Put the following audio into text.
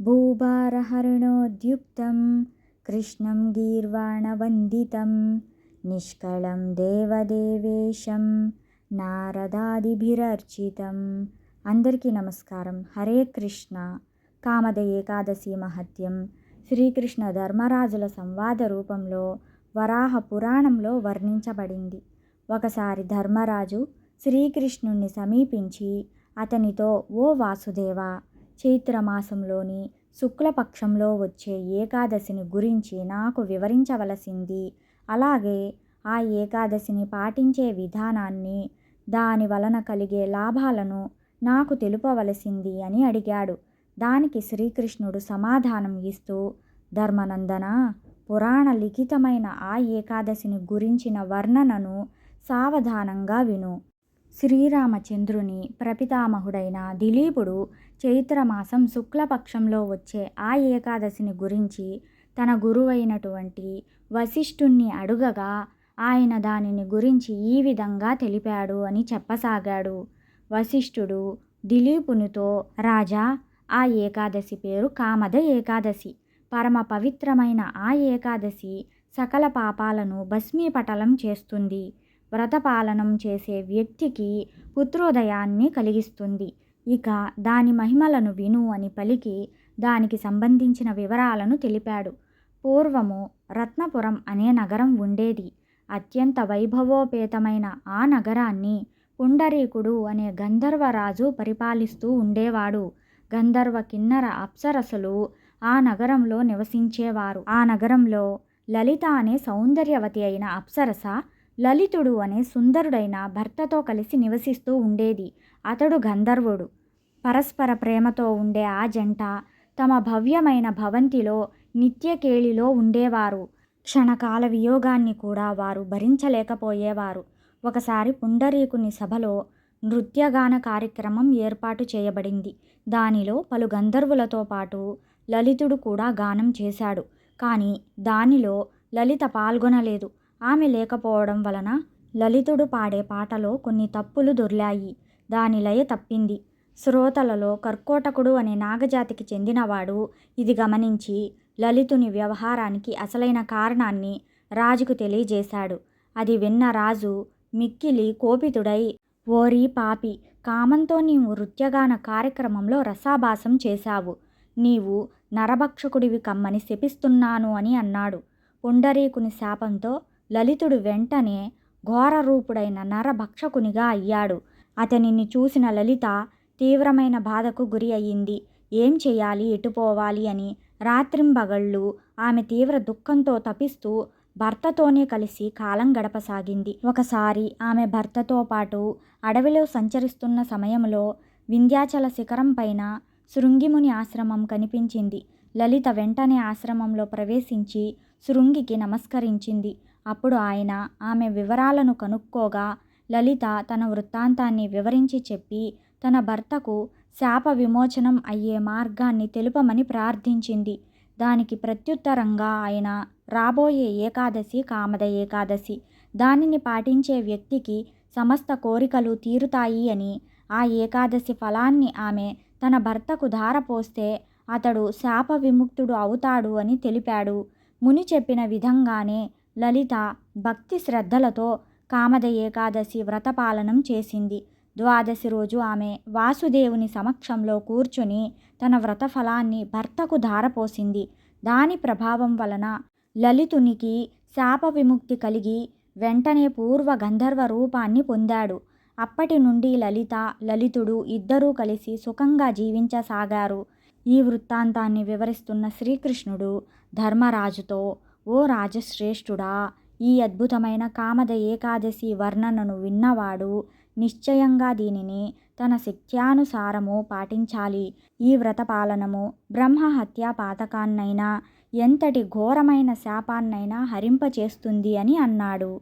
భూభారహరణోద్యుక్తం కృష్ణం గీర్వాణవందితం నిష్కళం దేవదేవేశం నారదాదిభిరర్చితం. అందరికీ నమస్కారం. హరే కృష్ణ. కామద ఏకాదశి మహత్యం. శ్రీకృష్ణ ధర్మరాజుల సంవాద రూపంలో వరాహ పురాణంలో వర్ణించబడింది. ఒకసారి ధర్మరాజు శ్రీకృష్ణుణ్ణి సమీపించి అతనితో ఓ వాసుదేవ చైత్రమాసంలోని శుక్లపక్షంలో వచ్చే ఏకాదశిని గురించి నాకు వివరించవలసింది. అలాగే ఆ ఏకాదశిని పాటించే విధానాన్ని దాని వలన కలిగే లాభాలను నాకు తెలుపవలసింది అని అడిగాడు. దానికి శ్రీకృష్ణుడు సమాధానం ఇస్తూ ధర్మనందన పురాణ లిఖితమైన ఆ ఏకాదశిని గురించిన వర్ణనను సావధానంగా విను. శ్రీరామచంద్రుని ప్రపితామహుడైన దిలీపుడు చైత్రమాసం శుక్లపక్షంలో వచ్చే ఆ ఏకాదశిని గురించి తన గురువైనటువంటి వశిష్ఠుణ్ణి అడుగగా ఆయన దానిని గురించి ఈ విధంగా తెలిపాడు అని చెప్పసాగాడు. వశిష్ఠుడు దిలీపునితో రాజా ఆ ఏకాదశి పేరు కామద ఏకాదశి. పరమ పవిత్రమైన ఆ ఏకాదశి సకల పాపాలను భస్మీపటలం చేస్తుంది. వ్రతపాలనం చేసే వ్యక్తికి పుత్రోదయాన్ని కలిగిస్తుంది. ఇక దాని మహిమలను విను అని పలికి దానికి సంబంధించిన వివరాలను తెలిపాడు. పూర్వము రత్నపురం అనే నగరం ఉండేది. అత్యంత వైభవోపేతమైన ఆ నగరాన్ని పుండరీకుడు అనే గంధర్వరాజు పరిపాలిస్తూ ఉండేవాడు. గంధర్వ కిన్నర అప్సరసలు ఆ నగరంలో నివసించేవారు. ఆ నగరంలో లలిత అనే సౌందర్యవతి అయిన అప్సరస లలితుడు అనే సుందరుడైన భర్తతో కలిసి నివసిస్తూ ఉండేది. అతడు గంధర్వుడు. పరస్పర ప్రేమతో ఉండే ఆ జంట తమ భవ్యమైన భవంతిలో నిత్యకేళిలో ఉండేవారు. క్షణకాల వియోగాన్ని కూడా వారు భరించలేకపోయేవారు. ఒకసారి పుండరీకుని సభలో నృత్యగాన కార్యక్రమం ఏర్పాటు చేయబడింది. దానిలో పలు గంధర్వులతో పాటు లలితుడు కూడా గానం చేశాడు. కానీ దానిలో లలిత పాల్గొనలేదు. ఆమె లేకపోవడం వలన లలితుడు పాడే పాటలో కొన్ని తప్పులు దొర్లాయి. దాని లయ తప్పింది. శ్రోతలలో కర్కోటకుడు అనే నాగజాతికి చెందినవాడు ఇది గమనించి లలితుని వ్యవహారానికి అసలైన కారణాన్ని రాజుకు తెలియజేశాడు. అది విన్న రాజు మిక్కిలి కోపితుడై ఓరి పాపి కామంతో నీవు నృత్యగాన కార్యక్రమంలో రసాభాసం చేశావు. నీవు నరభక్షకుడివి కమ్మని శపిస్తున్నాను అని అన్నాడు. పుండరీకుని శాపంతో లలితుడు వెంటనే ఘోర రూపుడైన నరభక్షకునిగా అయ్యాడు. అతనిని చూసిన లలిత తీవ్రమైన బాధకు గురి అయ్యింది. ఏం చేయాలి? ఎటుపోవాలి అని రాత్రింబగళ్ళు ఆమె తీవ్ర దుఃఖంతో తపిస్తూ భర్తతోనే కలిసి కాలం గడపసాగింది. ఒకసారి ఆమె భర్తతో పాటు అడవిలో సంచరిస్తున్న సమయంలో వింధ్యాచల శిఖరం పైన శృంగిముని ఆశ్రమం కనిపించింది. లలిత వెంటనే ఆశ్రమంలో ప్రవేశించి శృంగికి నమస్కరించింది. అప్పుడు ఆయన ఆమె వివరాలను కనుక్కోగా లలిత తన వృత్తాంతాన్ని వివరించి చెప్పి తన భర్తకు శాప విమోచనం అయ్యే మార్గాన్ని తెలుపమని ప్రార్థించింది. దానికి ప్రత్యుత్తరంగా ఆయన రాబోయే ఏకాదశి కామద ఏకాదశి. దానిని పాటించే వ్యక్తికి సమస్త కోరికలు తీరుతాయి అని ఆ ఏకాదశి ఫలాన్ని ఆమె తన భర్తకు ధారపోస్తే అతడు శాప విముక్తుడు అవుతాడు అని తెలిపాడు. ముని చెప్పిన విధంగానే లలిత భక్తి శ్రద్ధలతో కామద ఏకాదశి వ్రతపాలనం చేసింది. ద్వాదశి రోజు ఆమె వాసుదేవుని సమక్షంలో కూర్చుని తన వ్రత ఫలాన్ని భర్తకు ధారపోసింది. దాని ప్రభావం వలన లలితునికి శాప విముక్తి కలిగి వెంటనే పూర్వ గంధర్వ రూపాన్ని పొందాడు. అప్పటి నుండి లలిత లలితుడు ఇద్దరూ కలిసి సుఖంగా జీవించసాగారు. ఈ వృత్తాంతాన్ని వివరిస్తున్న శ్రీకృష్ణుడు ధర్మరాజుతో ఓ రాజశ్రేష్ఠుడా ఈ అద్భుతమైన కామద ఏకాదశి వర్ణనను విన్నవాడు నిశ్చయంగా దీనిని తన శక్త్యానుసారము పాటించాలి. ఈ వ్రతపాలనము బ్రహ్మహత్యా పాతకాన్నైనా ఎంతటి ఘోరమైన శాపాన్నైనా హరింపచేస్తుంది అని అన్నాడు.